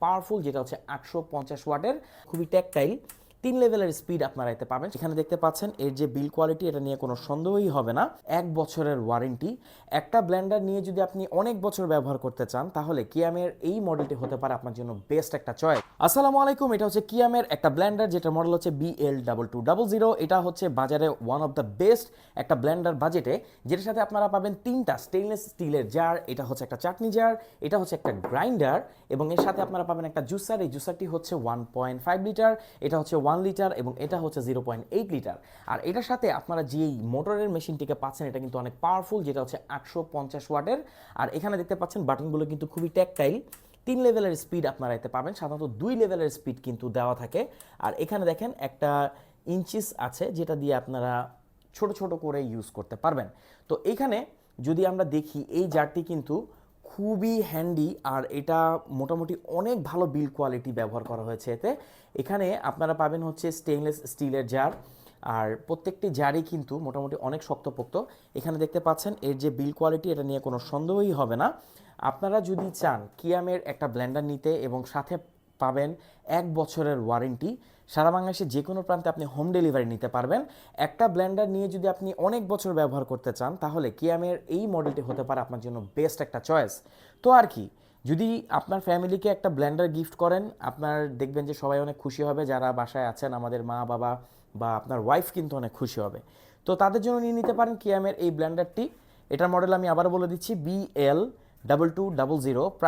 Powerful যেটা হচ্ছে আটশো পঞ্চাশ ওয়াটের খুবই ট্যাকটাইল তিন লেভেলের স্পিড আপনারা এতে পাবেন। এখানে দেখতে পাচ্ছেন এর যে বিল কোয়ালিটি এটা নিয়ে কোনো সন্দেহই হবে না। এক বছরের ওয়ারেন্টি একটা ব্ল্যান্ডার নিয়ে যদি আপনি অনেক বছর ব্যবহার করতে চান, তাহলে কিয়ামের এই মডেলটি হতে পারে আপনার জন্য বেস্ট একটা চয়েস আসসালামু আলাইকুম, এটা হচ্ছে কিয়ামের একটা ব্ল্যান্ডার যেটা মডেল হচ্ছে BL double two double zero এটা হচ্ছে বাজারে ওয়ান অফ দ্য বেস্ট একটা ব্লেন্ডার বাজেটে যেটার সাথে আপনারা পাবেন তিনটা স্টেনলেস স্টিলের জার এটা হচ্ছে একটা চাটনি জার এটা হচ্ছে একটা গ্রাইন্ডার এবং এর সাথে আপনারা পাবেন একটা জুসার এই জুসারটি হচ্ছে ওয়ান পয়েন্ট ফাইভ লিটার এটা হচ্ছে ওয়ান লিটার এবং এটা হচ্ছে জিরো পয়েন্ট লিটার আর এটার সাথে আপনারা যে মোটরের মেশিনটিকে পাচ্ছেন, এটা কিন্তু অনেক পাওয়ারফুল যেটা হচ্ছে আটশো পঞ্চাশ ওয়াটের। আর এখানে দেখতে পাচ্ছেন বাটনগুলো কিন্তু খুবই ট্যাকটাইল তিন লেভেলের স্পিড আপনারা এতে পাবেন, সাধারণত দুই লেভেলের স্পিড কিন্তু দেওয়া থাকে। আর এখানে দেখেন একটা ইঞ্চিস আছে, যেটা দিয়ে আপনারা ছোট ছোট করে ইউজ করতে পারবেন। তো এখানে যদি আমরা দেখি, এই জারটি কিন্তু খুবই হ্যান্ডি আর এটা মোটামুটি অনেক ভালো বিল কোয়ালিটি ব্যবহার করা হয়েছে এতে। এখানে আপনারা পাবেন হচ্ছে স্টেনলেস স্টিলের জার আর প্রত্যেকটি জারই কিন্তু মোটামুটি অনেক শক্তপোক্ত। এখানে দেখতে পাচ্ছেন এর যে বিল কোয়ালিটি এটা নিয়ে কোনো সন্দেহই হবে না। আপনারা যদি চান, কিয়ামের একটা ব্ল্যান্ডার নিতে এবং সাথে পাবেন এক বছরের ওয়ারেন্টি। সারা বাংলাদেশে যে কোনো প্রান্তে আপনি হোম ডেলিভারি নিতে পারবেন। একটা ব্লেন্ডার নিয়ে যদি আপনি অনেক বছর ব্যবহার করতে চান, তাহলে কিয়ামের এই মডেলটি হতে পারে আপনার জন্য বেস্ট একটা চয়েস তো আর কি, যদি আপনার ফ্যামিলিকে একটা ব্লেন্ডার গিফট করেন, আপনার দেখবেন যে সবাই অনেক খুশি হবে, যারা বাসায় আছেন, আমাদের মা, বাবা বা আপনার ওয়াইফ কিন্তু অনেক খুশি হবে। তো তাদের জন্য নিয়ে নিতে পারেন কিয়ামের এই ব্লেন্ডারটি এটার মডেল আমি আবার বলে দিচ্ছি BL double two double zero price